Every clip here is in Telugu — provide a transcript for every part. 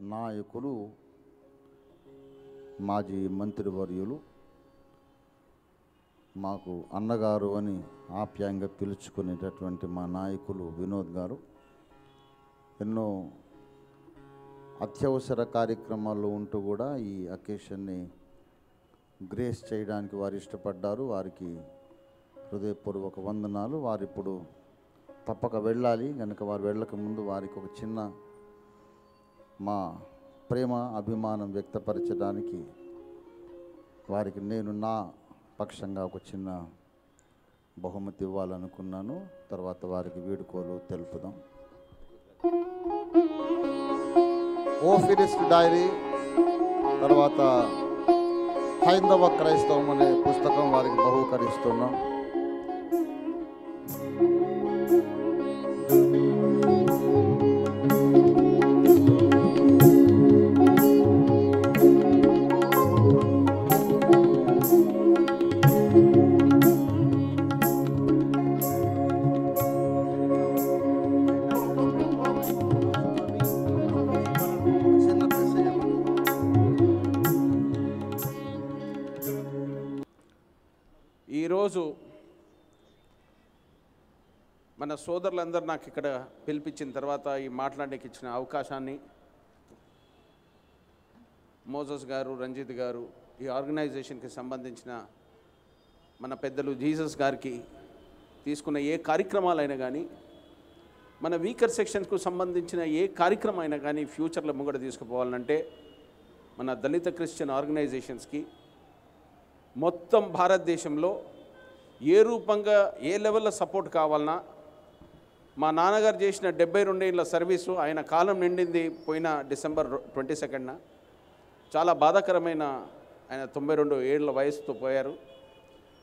నాయకులు మాజీ మంత్రివర్యులు మాకు అన్నగారు అని ఆప్యాయంగా పిలుచుకునేటటువంటి మా నాయకులు వినోద్ గారు ఎన్నో అత్యవసర కార్యక్రమాల్లో ఉంటూ కూడా ఈ అకేషన్ని గ్రేస్ చేయడానికి వారు ఇష్టపడ్డారు. వారికి హృదయపూర్వక వందనాలు. వారిప్పుడు తప్పక వెళ్ళాలి. కనుక వారు వెళ్ళక ముందు వారికి ఒక చిన్న మా ప్రేమ అభిమానం వ్యక్తపరచడానికి వారికి నేను నా పక్షంగా ఒక చిన్న బహుమతి ఇవ్వాలనుకున్నాను. తర్వాత వారికి వీడుకోలు తెలుపుదాం. ఓ ఫిరిస్ట్ డైరీ తర్వాత హైందవ క్రైస్తవం అనే పుస్తకం వారికి బహుకరిస్తున్నాం. ఈరోజు మన సోదరులందరూ నాకు ఇక్కడ పిలిపించిన తర్వాత ఈ మాట్లాడడానికి ఇచ్చిన అవకాశాన్ని మోజస్ గారు రంజిత్ గారు ఈ ఆర్గనైజేషన్కి సంబంధించిన మన పెద్దలు జీసస్ గారికి తీసుకున్న ఏ కార్యక్రమాలైనా కానీ మన వీకర్ సెక్షన్స్కు సంబంధించిన ఏ కార్యక్రమం అయినా కానీ ఫ్యూచర్లో ముంగడ తీసుకుపోవాలంటే మన దళిత క్రిస్టియన్ ఆర్గనైజేషన్స్కి మొత్తం భారతదేశంలో ఏ రూపంగా ఏ లెవెల్లో సపోర్ట్ కావాలన్నా మా నాన్నగారు చేసిన డెబ్బై రెండేళ్ళ సర్వీసు ఆయన కాలం నిండింది పోయిన డిసెంబర్ ట్వంటీ సెకండ్న. చాలా బాధాకరమైన ఆయన తొంభై రెండు ఏళ్ళ వయసుతో పోయారు.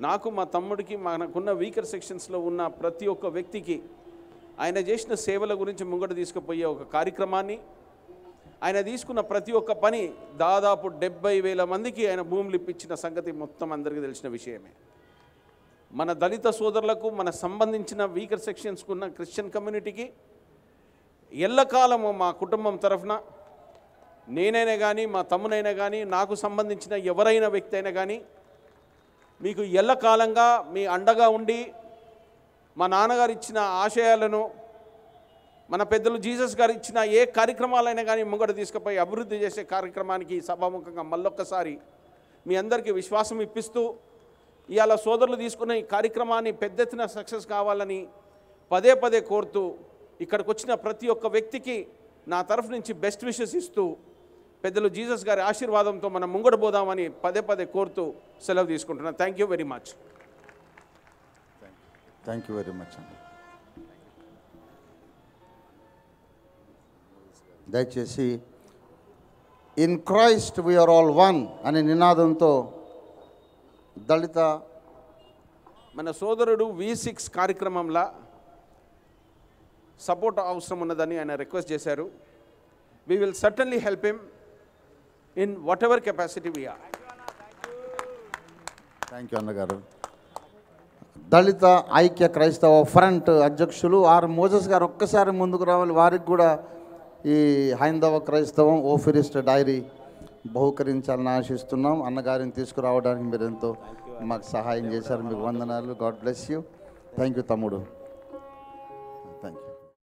నాకు మా తమ్ముడికి మనకున్న వీకర్ సెక్షన్స్లో ఉన్న ప్రతి ఒక్క వ్యక్తికి ఆయన చేసిన సేవల గురించి ముంగట తీసుకుపోయే ఒక కార్యక్రమాన్ని ఆయన తీసుకున్న ప్రతి ఒక్క పని దాదాపు డెబ్బై వేల మందికి ఆయన భూములు ఇప్పించిన సంగతి మొత్తం అందరికీ తెలిసిన విషయమే. మన దళిత సోదరులకు మన సంబంధించిన వీకర్ సెక్షన్స్కు ఉన్న క్రిస్టియన్ కమ్యూనిటీకి ఎల్లకాలము మా కుటుంబం తరఫున నేనైనా కానీ మా తమ్మునైనా కానీ నాకు సంబంధించిన ఎవరైనా వ్యక్తి అయినా కానీ మీకు ఎల్లకాలంగా మీ అండగా ఉండి మా నాన్నగారు ఇచ్చిన ఆశయాలను మన పెద్దలు జీసస్ గారు ఇచ్చిన ఏ కార్యక్రమాలైనా కానీ ముంగట తీసుకుపోయి అభివృద్ధి చేసే కార్యక్రమానికి సభాముఖంగా మళ్ళొక్కసారి మీ అందరికీ విశ్వాసం ఇప్పిస్తూ ఇవాళ సోదరులు తీసుకున్న ఈ కార్యక్రమాన్ని పెద్ద ఎత్తున సక్సెస్ కావాలని పదే పదే కోరుతూ ఇక్కడికి వచ్చిన ప్రతి ఒక్క వ్యక్తికి నా తరఫు నుంచి బెస్ట్ విషెస్ ఇస్తూ పెద్దలు జీసస్ గారి ఆశీర్వాదంతో మనం ముంగడబోదామని పదే పదే కోరుతూ సెలవు తీసుకుంటున్నాను thank you very much thank you very much అండి దయచేసి in Christ we are all one అనే నినాదంతో దళిత మన సోదరుడు వి సిక్స్ కార్యక్రమంలో సపోర్ట్ అవసరం ఉన్నదని ఆయన రిక్వెస్ట్ చేశారు. We will certainly help him in whatever capacity we are thank you అన్నగారు. దళిత ఐక్య క్రైస్తవ ఫ్రంట్ అధ్యక్షులు ఆర్ మోజస్ గారు ఒక్కసారి ముందుకు రావాలి. వారికి కూడా ఈ హైందవ క్రైస్తవం ఓఫిరిస్ట్ డైరీ బహుకరించాలని ఆశిస్తున్నాం. అన్నగారిని తీసుకురావడానికి మీరు ఎంతో మాకు సహాయం చేశారు. మీకు వందనాలు. God bless you. Thank you తమ్ముడు.